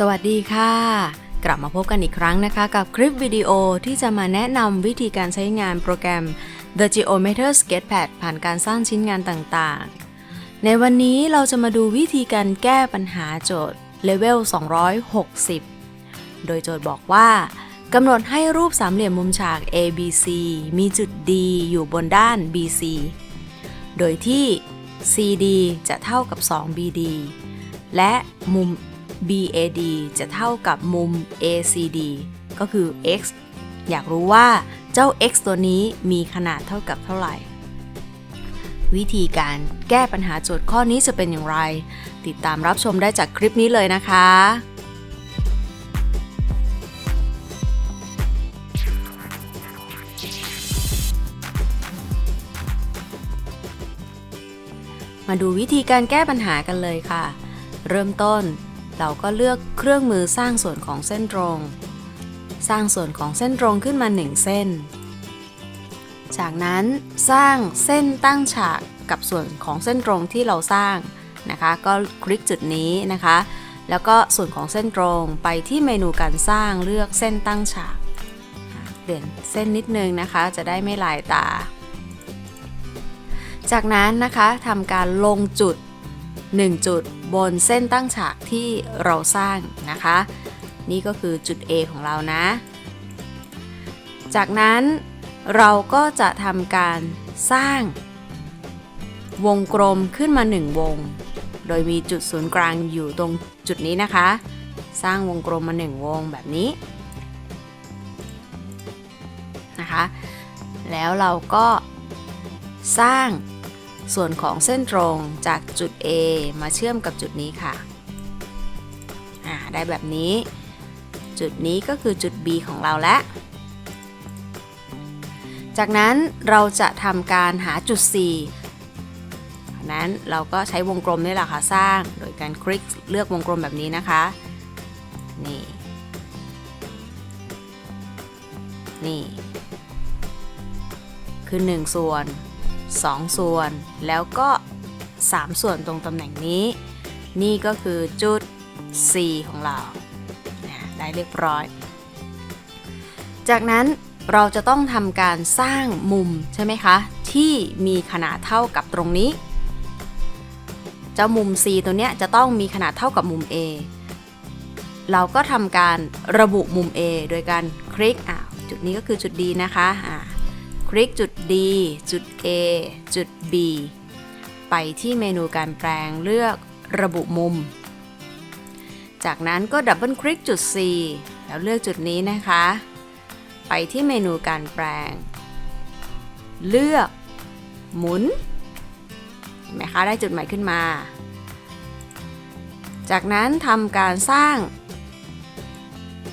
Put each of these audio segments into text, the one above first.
สวัสดีค่ะ กลับมาพบกันอีกครั้งนะคะ กับคลิปวิดีโอที่จะมาแนะนำวิธีการใช้งานโปรแกรม The Geometer Sketchpad ผ่านการสร้างชิ้นงานต่างๆ ในวันนี้เราจะมาดูวิธีการแก้ปัญหาโจทย์เลเวล 260 โดยโจทย์บอกว่ากำหนดให้รูปสามเหลี่ยมมุมฉาก ABC มีจุด D อยู่บนด้าน BC โดยที่ CD จะเท่ากับ 2BD และมุม BAD จะเท่ากับมุม ACD ก็คือ x อยากรู้ว่าเจ้า x ตัวนี้มีขนาดเท่ากับเท่าไหร่ วิธีการแก้ปัญหาโจทย์ข้อนี้จะเป็นอย่างไร ติดตามรับชมได้จากคลิปนี้เลยนะคะมาดูวิธีการแก้ปัญหากันเลยค่ะ เริ่มต้น เราก็เลือกเครื่องมือสร้างส่วนของเส้นตรง สร้างส่วนของเส้นตรงขึ้นมา 1 เส้น จากนั้นสร้างเส้นตั้งฉากกับส่วนของเส้นตรงที่เราสร้างนะคะ ก็คลิกจุดนี้นะคะ แล้วก็ส่วนของเส้นตรงไปที่เมนูการสร้างเลือกเส้นตั้งฉากเปลี่ยนเส้นนิดนึงนะคะ จะได้ไม่ลายตา จากนั้นนะคะทำการลงจุด 1 จุดบนเส้นตั้งฉากที่เราสร้างนะคะ นี่ก็คือจุด A ของเรานะ จากนั้นเราก็จะทำการสร้าง วงกลมขึ้นมา 1 วง โดยมีจุดศูนย์กลางอยู่ตรงจุดนี้นะคะ สร้างวงกลมมา 1 วงแบบนี้นะคะ แล้วเราก็สร้าง ส่วนของเส้นตรงจากจุด A มาเชื่อมกับจุดนี้ค่ะได้แบบนี้ จุดนี้ก็คือจุด B ของเราแล้ว จากนั้นเราจะทำการหาจุด C นั้นเราก็ใช้วงกลมนี่แหละค่ะสร้าง โดยการคลิกเลือกวงกลมแบบนี้นะคะ นี่ นี่ คือ 1 ส่วน 2 ส่วน แล้วก็ 3 ส่วนตรงตำแหน่งนี้ นี่ก็คือจุด C ของเราได้เรียบร้อย จากนั้นเราจะต้องทำการสร้างมุมใช่ไหมคะ ที่มีขนาดเท่ากับตรงนี้ เจ้ามุม C ตัวเนี้ยจะต้องมีขนาดเท่ากับมุม A เราก็ทำการระบุมุม A โดยการคลิกอ่าจุดนี้ก็คือจุด D นะคะอ่า ลิกจุด D จุด A จุด B ไปที่เมนูการแปลงเลือกระบุมุม จากนั้นก็ดับเบิลคลิกจุด C แล้วเลือกจุดนี้นะคะ ไปที่เมนูการแปลง เลือก หมุน เห็นไหมคะ ได้จุดใหม่ขึ้นมา จากนั้นทำการสร้าง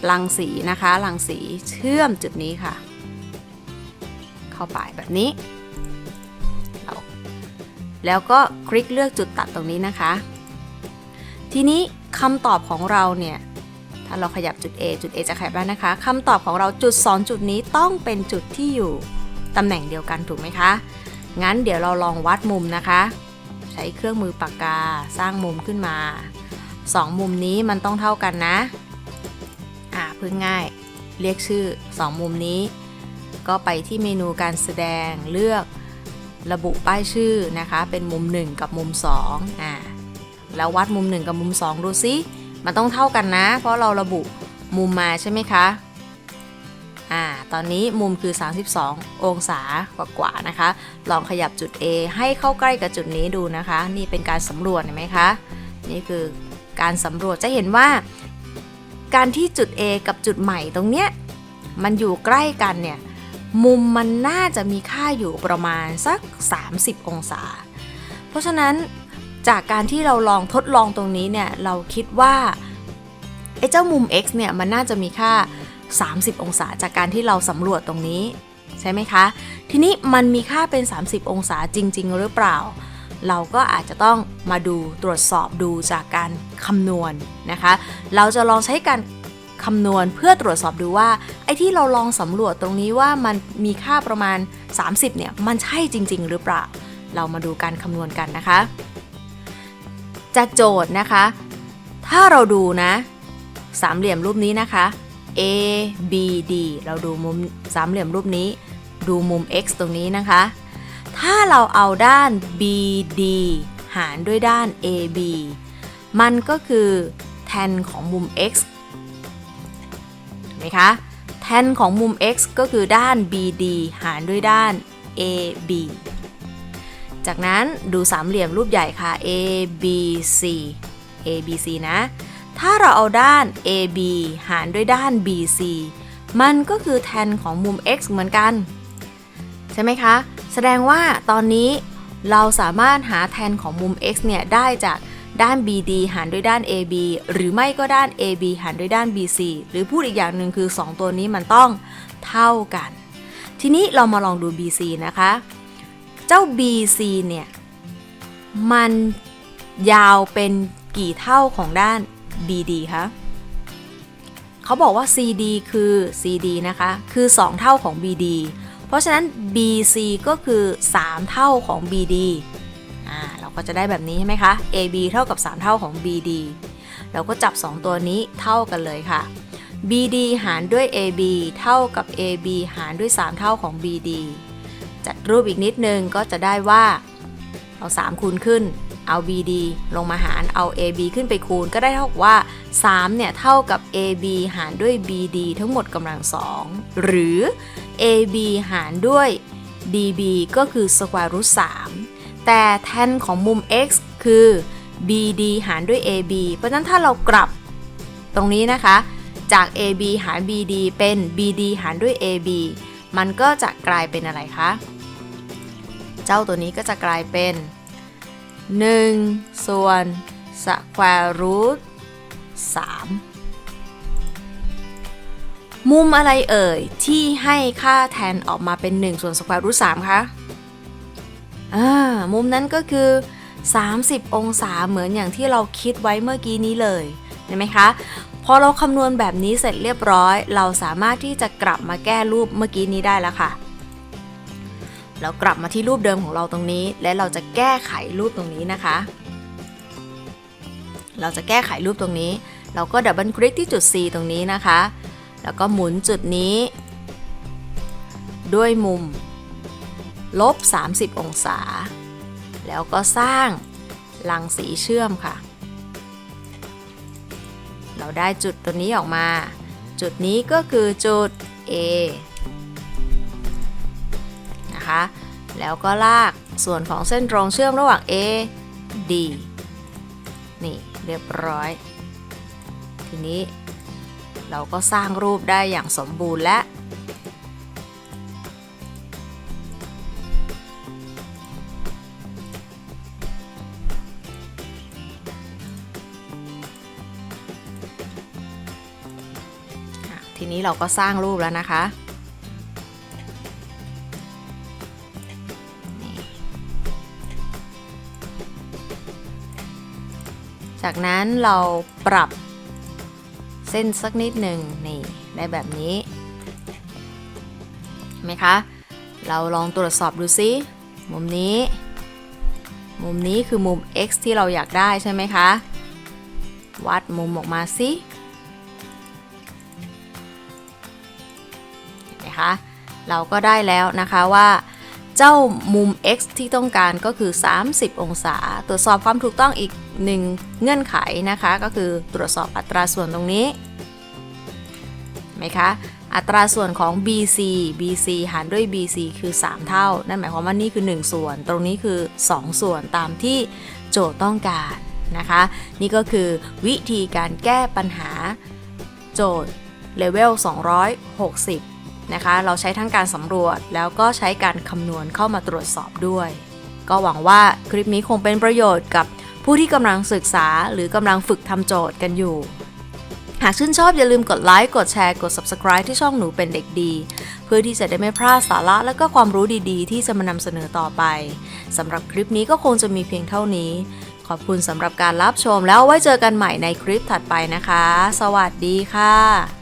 รังสีนะคะรังสีเชื่อมจุดนี้ค่ะ เข้าไปแบบนี้ แล้วก็คลิกเลือกจุดตัดตรงนี้นะคะ ทีนี้คำตอบของเราเนี่ย ถ้าเราขยับจุด A จุด A จะขยับได้นะคะคำตอบของเราจุด 2 จุดนี้ต้องเป็นจุดที่อยู่ตำแหน่งเดียวกันถูกไหมคะ งั้นเดี๋ยวเราลองวัดมุมนะคะ ใช้เครื่องมือปากกาสร้างมุมขึ้นมา 2 มุมนี้มันต้องเท่ากันนะ อ่าพิ่งง่าย เรียกชื่อ 2 มุมนี้ ก็ไปที่เมนูการแสดงเลือกระบุป้ายชื่อนะคะ เป็นมุม 1 กับมุม2อ่าแล้ววัดมุม 1 กับมุม 2 ดูซิมันต้องเท่ากันนะ เพราะเราระบุมุมมาใช่ไหมคะอ่าตอนนี้มุมคือ 32 องศากว่าๆนะคะ ลองขยับจุด A ให้เข้าใกล้กับจุดนี้ดูนะคะ นี่เป็นการสำรวจเห็นไหมคะ นี่คือการสำรวจจะเห็นว่า การที่จุด A กับจุดใหม่ตรงเนี้ยมันอยู่ใกล้กันเนี่ย มุมมันน่าจะมีค่าอยู่ประมาณสัก 30 องศา เพราะฉะนั้นจากการที่เราลองทดลองตรงนี้เนี่ยเราคิดว่าไอ้เจ้ามุม x เนี่ยมันน่าจะมีค่า 30 องศาจากการที่เราสำรวจตรงนี้ใช่ไหมคะ ทีนี้มันมีค่าเป็น 30 องศาจริง ๆ หรือเปล่า เราก็อาจจะต้องมาดูตรวจสอบดูจากการคำนวณนะคะ เราจะลองใช้การ คำนวณเพื่อตรวจสอบดูว่า ไอ้ที่เราลองสำรวจตรงนี้ว่ามันมีค่าประมาณ 30 เนี่ย มันใช่จริง ๆ หรือเปล่า เรามาดูการคำนวณกันนะคะ จากโจทย์นะคะ ถ้าเราดูนะ สามเหลี่ยมรูปนี้นะคะ A B D เราดูมุมสามเหลี่ยมรูปนี้ ดูมุม x ตรงนี้นะคะ ถ้าเราเอาด้าน BD หารด้วยด้าน AB มันก็คือ tan ของมุม x ไหมคะ tan ของมุม x ก็คือด้าน BD หารด้วยด้าน AB จากนั้นดูสามเหลี่ยมรูปใหญ่ค่ะ ABC ABC นะ ถ้าเราเอาด้าน AB หารด้วยด้าน BC มันก็คือ tan ของมุม x เหมือนกัน ใช่ไหมคะ แสดงว่าตอนนี้เราสามารถหาแทนของมุม x เนี่ยได้จาก ด้าน BD หารด้วยด้าน AB หรือไม่ก็ด้าน AB หารด้วยด้าน BC หรือพูดอีกอย่างหนึ่งคือ 2 ตัวนี้มันต้องเท่ากัน ทีนี้เรามาลองดู BC นะคะ เจ้า BC เนี่ย มันยาวเป็นกี่เท่าของด้าน BD คะเขาบอกว่า CD คือ CD นะคะ คือ 2 เท่าของ BD เพราะฉะนั้น BC ก็คือ 3 เท่าของ BD อ่าเราก็จะได้แบบนี้ใช่ไหมคะ AB เท่ากับ 3 เท่าของ BD เราก็จับ 2 ตัวนี้เท่ากันเลยค่ะ BD หารด้วย AB เท่ากับ AB หารด้วย 3 เท่าของ BD จัดรูปอีกนิดนึงก็จะได้ว่า เอา 3 คูณขึ้น เอา BD ลงมาหารเอา AB ขึ้นไปคูณก็ได้เท่ากับว่า 3 เนี่ย เท่ากับ AB หารด้วย BD ทั้งหมดกำลัง2หรือ AB หารด้วย DB ก็คือ square root 3 แต่แทนของมุม x คือ BD หารด้วย AB เพราะฉะนั้นถ้าเรากลับตรงนี้นะคะ จาก AB หาร BD เป็น BD หารด้วย AB มันก็จะกลายเป็นอะไรคะ เจ้าตัวนี้ก็จะกลายเป็น 1 ส่วน square root 3 มุมอะไรเอ่ย ที่ให้ค่าแทนออกมาเป็น 1 ส่วน square root 3 คะ อ่ามุมนั้นก็คือ 30 องศาเหมือนอย่างที่เราคิดไว้เมื่อกี้นี้เลยเห็นไหมคะพอเราคำนวณแบบนี้เสร็จเรียบร้อย เราสามารถที่จะกลับมาแก้รูปเมื่อกี้นี้ได้แล้วค่ะ เรากลับมาที่รูปเดิมของเราตรงนี้ และเราจะแก้ไขรูปตรงนี้นะคะ เราจะแก้ไขรูปตรงนี้ เราก็ดับเบิลคลิกที่จุด C ตรงนี้นะคะ แล้วก็หมุนจุดนี้ ด้วยมุม ลบ 30 องศา แล้วก็สร้างรังสีเชื่อมค่ะ เราได้จุดตัวนี้ออกมา จุดนี้ก็คือจุด A นะคะแล้วก็ลากส่วนของเส้นตรงเชื่อมระหว่าง A D นี่เรียบร้อย ทีนี้เราก็สร้างรูปได้อย่างสมบูรณ์และ ทีนี้เราก็สร้างรูปแล้วนะคะ จากนั้นเราปรับเส้นสักนิดหนึ่งนี่ได้แบบนี้ไหมคะ เราลองตรวจสอบดูซิ มุมนี้ มุมนี้คือมุม x ที่เราอยากได้ใช่ไหมคะ วัดมุมออกมาสิ คะ เราก็ได้แล้วนะคะว่า เจ้ามุม x ที่ต้องการก็คือ 30 องศา ตรวจสอบความถูกต้องอีกหนึ่งเงื่อนไขนะคะ ก็คือตรวจสอบอัตราส่วนตรงนี้ไหมคะอัตราส่วนของ BC BC หารด้วย BC คือ 3 เท่า นั่นหมายความว่านี่คือ 1 ส่วน ตรงนี้คือ 2 ส่วนตามที่โจทย์ต้องการนะคะ นี่ก็คือวิธีการแก้ปัญหาโจทย์เลเวล260 นะคะ เราใช้ทั้งการสำรวจแล้วก็ใช้การคำนวณเข้ามาตรวจสอบด้วย ก็หวังว่าคลิปนี้คงเป็นประโยชน์กับผู้ที่กำลังศึกษาหรือกำลังฝึกทำโจทย์กันอยู่ หากชื่นชอบอย่าลืมกดไลค์กดแชร์กด subscribe ที่ช่องหนูเป็นเด็กดี เพื่อที่จะได้ไม่พลาดสาระและก็ความรู้ดีๆ ที่จะมานำเสนอต่อไปสำหรับคลิปนี้ก็คงจะมีเพียงเท่านี้ ขอบคุณสำหรับการรับชมแล้วไว้เจอกันใหม่ในคลิปถัดไปนะคะ สวัสดีค่ะ